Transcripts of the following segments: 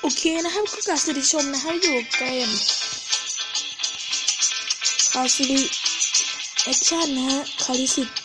โอเคนะครับก็กราบสวัสดีชมนะครับอยู่เกมคาซิลิแอคชั่นนะฮะคาริสิต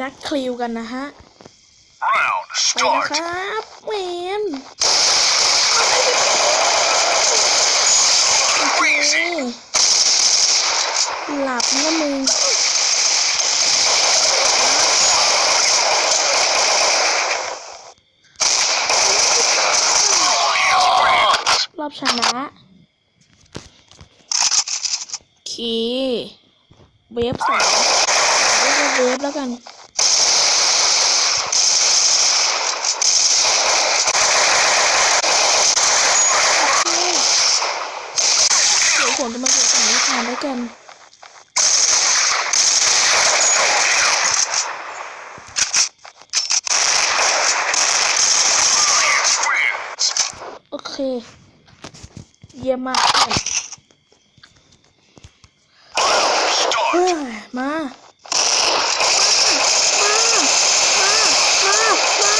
เราจะมาเป็นนักคลิวกันนะฮะ Round ไปนะ start! ครับเวนโอเคหลับนะมึงรอบชนะโอเคเวฟสองเรียกว่าเวฟแล้วกัน เดี๋ยวผมจะ มาเก็บสถานการณ์แล้วกันโอเค เยี่ยมมากเฮยมา มา มา มา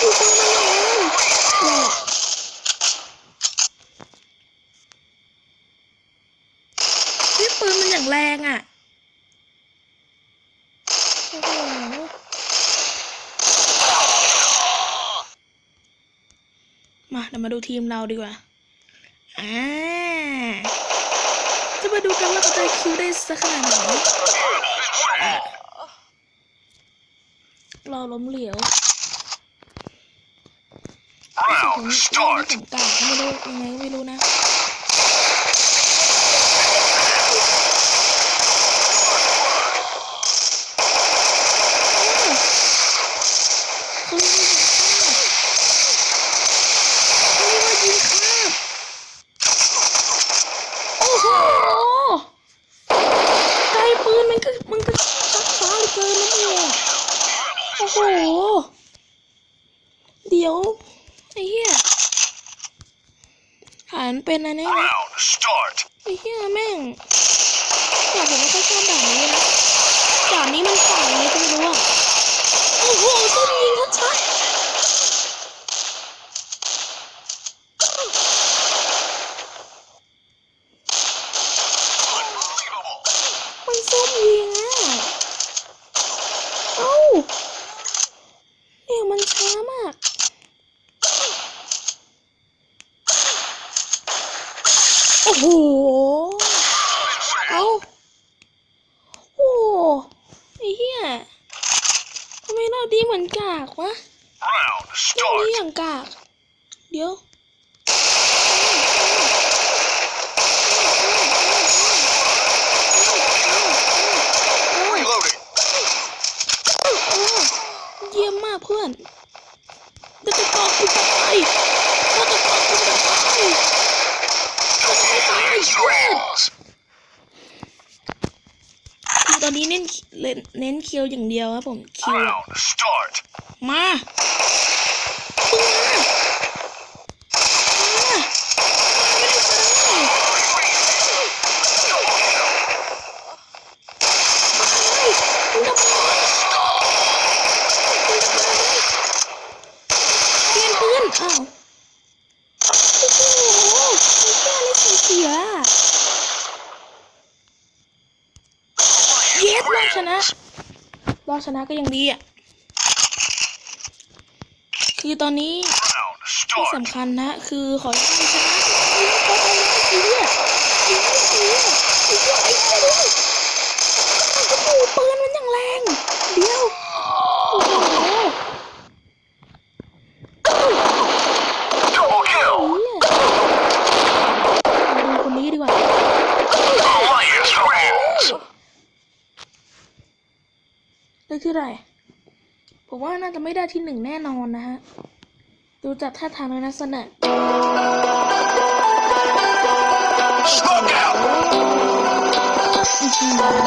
ดูตัวมันเลยแหละนี่ ปืนมันอย่างแรงอะโอ้โหมาเดี๋ยวมาดูทีมเราดีกว่า อ่า จะมาดูกันว่าเขาจะคิวได้สักขนาดไหนรอล้มเหลวผมผม start! ผมกาไม่รู้ยังไงไม่รู้นะ เขาเรียกว่ายิงคาบโอ้โห ไกลปืนมันก็มันก็ซักซ้ายเหลือเกินนะเนี่ยโอ้โห เดี๋ยว ไอ้เหี้ยฐานเป็นอันนี้นะ Round start! ไอ้เหี้ยแม่งแต่ผมไม่ค่อยชอบแบบนี้นะจอดนี้มันฝ่ายอะไรก็ไม่รู้อะโอ้โหต้นยิงชัดๆมันส้มยิงอะ เอ้าเนี่ยมันช้ามาก โอ้โห เอ้า โอ้ไอ้เหี้ยทำไมเราดีเห มือนกากวะ Round เรื่อง start! นี้อย่างกาก เดี๋ยว Reloading! เยี่ยมมากเพื่อนเดี๋ยวจะกอกกูจะไปเดี๋ยวจะกอกกูจะไปจะไปตายเพื่อน Wins! คือตอนนี้เน้นเน้นเน้นคิวอย่างเดียวครับผมคิวอะ Round start! มามึงมา มา ไม่ได้ อะเย็ดรอด ชนะ รอดชนะก็ยังดีอะ คือตอนนี้ที่สำคัญนะ คือขอให้ชนะไอ้เหี้ยไอ้เหี้ยไอ้เหี้ยไอ้เหี้ยไอ้เหี้ยไอ้เหี้ยเลยโอ้โหปืนมันย่างแรง เดียวโอ้โห Double เหี้ kill. ยมาดูคนนี้ดีกว่า Alliance wins. ได้ ที่ไหนผมว่าน่าจะไม่ได้ที่หนึ่งแน่นอนนะฮะ ดูจากท่าทางแล้วนะสนะ Smoke out. อื้อหือ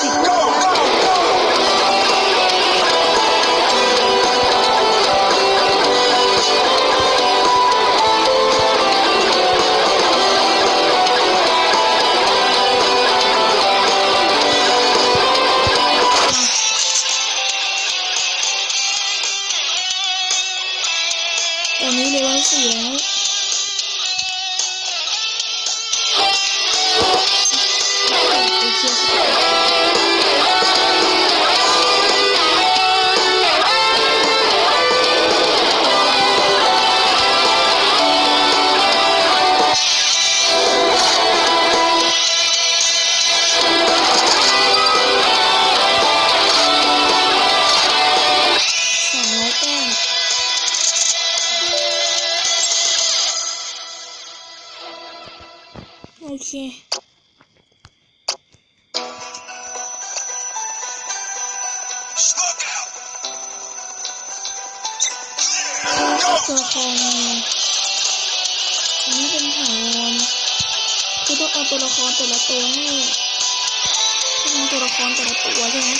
สิบ เค ตัวละครอันนี้เป็นถาวรคือต้องเอาตัวละครแต่ละตัวให้ต้องตัวละครแต่ละตัวใช่ไหม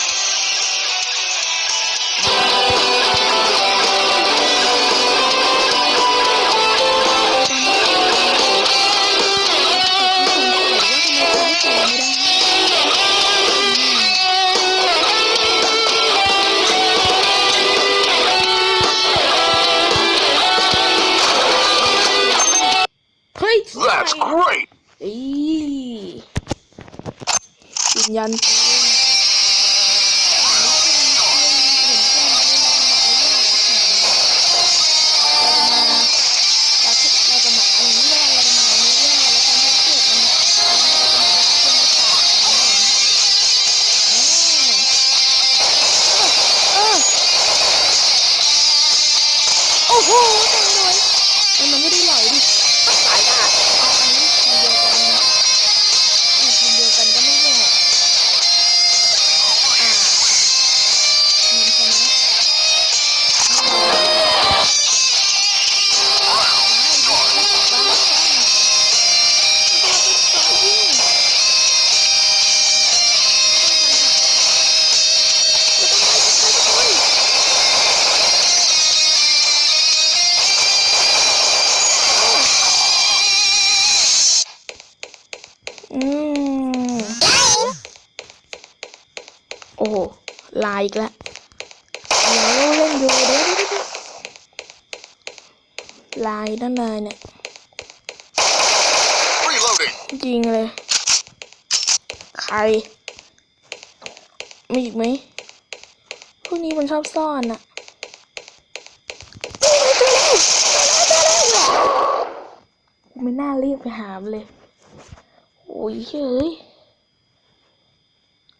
ยื อ้โห ลายอีกแล้วเดี๋ยวเล่นอยู่เดี๋ยวเดี๋ยวเดี๋ยวลายด้านในเนี่ย Reloading. จริงเลย ใคร มีอีกไหมพวกนี้มันชอบซ่อนอะนี่ไงเจอแล้วเจอแล้วเจอแล้วกูไม่น่ารีบไปหามนเลย โอ้ยเฮ้ย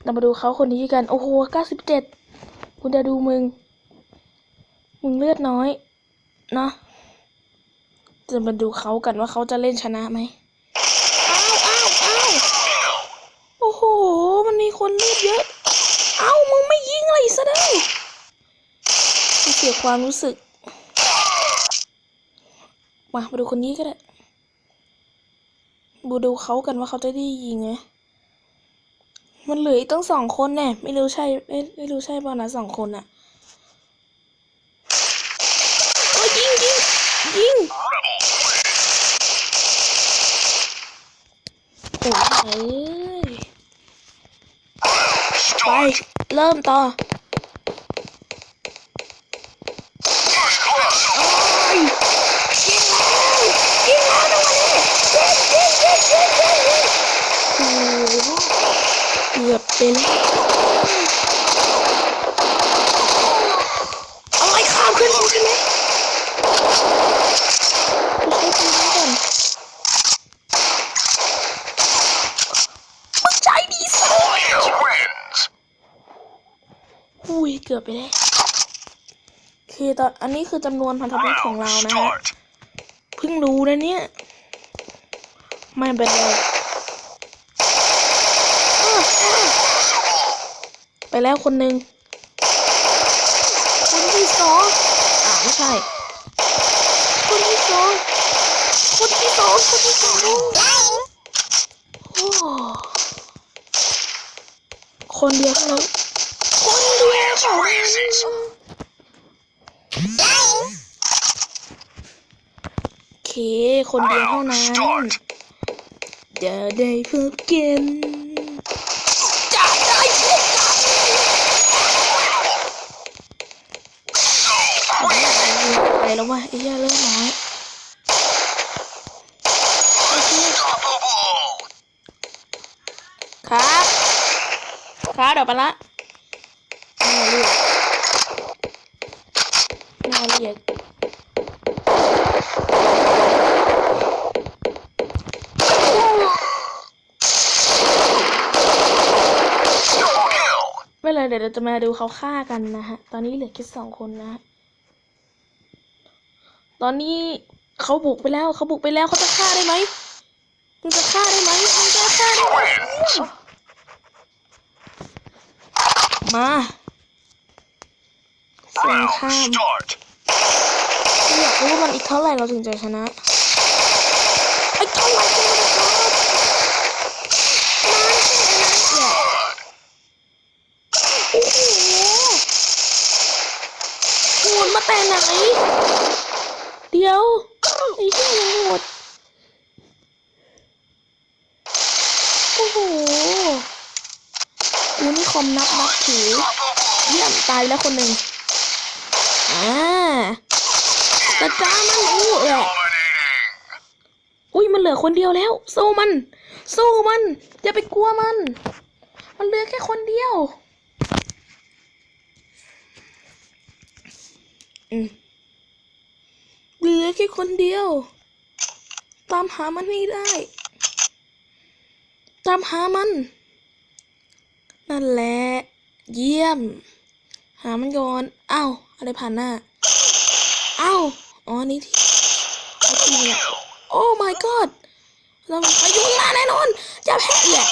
เรามาดูเขาคนนี้กัน โอ้โหเก้าสิบเจ็ดคุณจะดูมึง มึงเลือดน้อย เนาะจะมาดูเขากันว่าเขาจะเล่นชนะไหมอ้าวอ้าวอ้าวโอ้โห มันมีคนเลือดเยอะ เอ้า มึงไม่ยิงเลยซะเด้อกูเสียความรู้สึก มามาดูคนนี้ก็ได้บูดูเขากันว่าเขาจะได้ยิงไงมั มันเหลืออีกตั้งสองคนแน่ไม่รู้ใช่ไม่ไม่รู้ใช่ป่ะนะสองคนอะโอ้ยยิงยิงยิงโอ้ยไปเริ่มต่อ กือบเป็นอะไรข้ามขึ้นใช่ไหมกูใช้ปืนนี้ก่อนมึงใจดีสิ Warriors wins. อุ้ยเกือบไปแล้วคือตอนอันนี้คือจำนวนพันธมิตรของ Round เรานะฮะ start. เพิ่งรู้นะเนี่ย ไม่เป็นไรอ้าวอ้าวไป แล้วคนหนึ่งคนที่สองอ่าไม่ใช่ คนที่สองคนที่สองคนที่สองโอ้คนเดียวเท่านั้นคนเดียวเท่านั้นโอเค คนเดียวเท่า Round นั้น start. จะได้พบกันจะได้พบกัน So ยไปแล้วว่ะไอ้เหี้ยเริ่มน้อยครับครับเดี๋ยวไปละแม่เรียกแม่เรียกไม่เลยเดี๋ยวเราจะมาดูเขาฆ่ากันนะฮะ ตอนนี้เหลือแค่สองคนนะฮะ ตอนนี้เขาบุกไปแล้วเขาบุกไปแล้วเขาจะฆ่าได้ไหมมึงจะฆ่าได้ไหมมึงจะฆ่าได้ไหม Wins. มาสง Round คราม start. อยากรู้ว่ามันอีกเท่าไหร่เราถึงจะชนะไอ้เท่าไหร่ก็ไม่ได้ครับนานแค่ไหนเนี่ยโอ้โหโหดมาแต่ไหน เดี๋ยว ไอ้เหี้ยยังโหดโอ้โหอูนี่คอมนับนับถือเยี่ยมตายแล้วคนหนึ่งอ่ากระจ้ามันอู้เออ Dominating. อุ้ยมันเหลือคนเดียวแล้ว สู้มัน สู้มัน อย่าไปกลัวมัน มันเหลือแค่คนเดียว อืม ลือแค่คนเดียว ตามหามันไม่ได้ ตามหามัน นั่นแหละ เยี่ยม หามันก่อนอ้าวอะไรผ่านหน้าอ้าวอ๋อนี่ที่ไอ้ที่เนี่ยโอ้ my god เราไปยุ่งล่าแน่นอนจะแพ้แหละ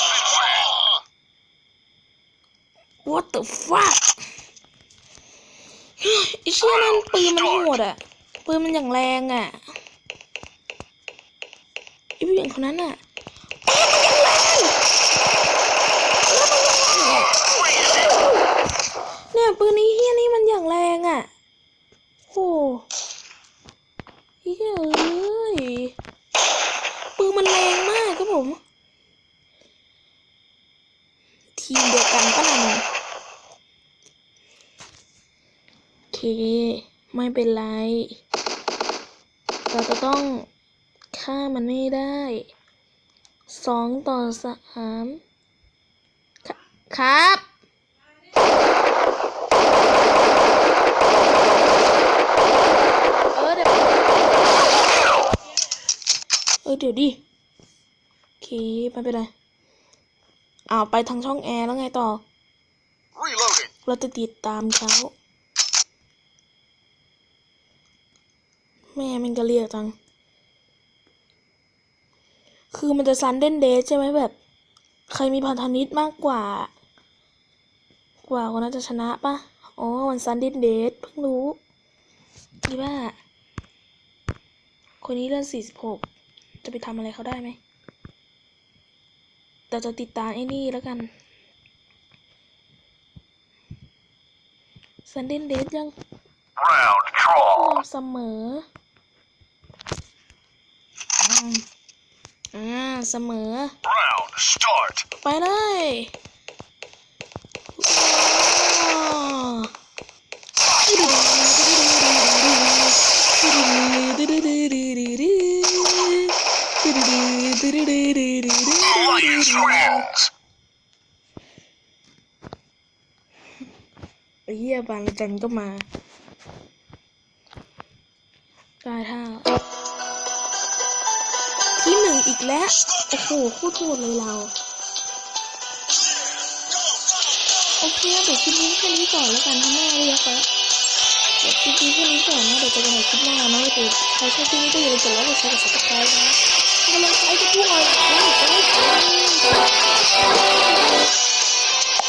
what the fuck ไอ้เชี่ยนั่นปืนมันโหดอะ ปืนมันอย่างแรงอะไอ้ผู้หญิงคนนั้นอะปืนมันอย่างแรงเนี่ยปืนนี้เฮี้ยนี่มันอย่างแรงอะโอ้เฮ้ยเอ้ยปืนมันแรงมากครับผม ทีมเดียวกันปะนั่นโอเค ไม่เป็นไร เราจะต้องฆ่ามันไม่ได้สองต่อสามคครับเออเดี๋ยวเออเดี๋ยวดิโอเคไม่เป็นไรอ้าวไปทางช่องแอร์แล้วไงต่อ Reloading. เราจะติดตามเขา แม่มันก็เรียกจัง คือมันจะซันเดนเดทใช่ไหมแบบ ใครมีพันธมิตรมากกว่า กว่าคนนั้นจะชนะปะอ๋อวันซันเดนเดทเพิ่งรู้ดีว่า คนนี้เลื่อนสี่สิบหกจะไปทำอะไรเขาได้ไหมแต่จะติดตามไอ้นี่แล้วกันซันเดนเดทยัง Round เรา draw. เสมอ อืมอ่าเสมอ Round start. ไปเลยว้าวดูดู Flyers friends. ไอ้เหี้ยบางจันก็มา กาท่า และโอ้โหคู่โทดเลยเรา โอเคเดี๋ยวคลิปนี้แค่นี้ก่อนแล้วกันถ้าแม่เรียกแล้วเดี๋ยวคลิปนี้แค่นี้ก่อนนะเดี๋ยวจะไปไหนคลิปหน้าเนาะถ้าใครชอบคลิปนี้ก็อย่าลืมกดไลค์กดแชร์กดซับสไครต์นะกำลังใจกับพวกเรา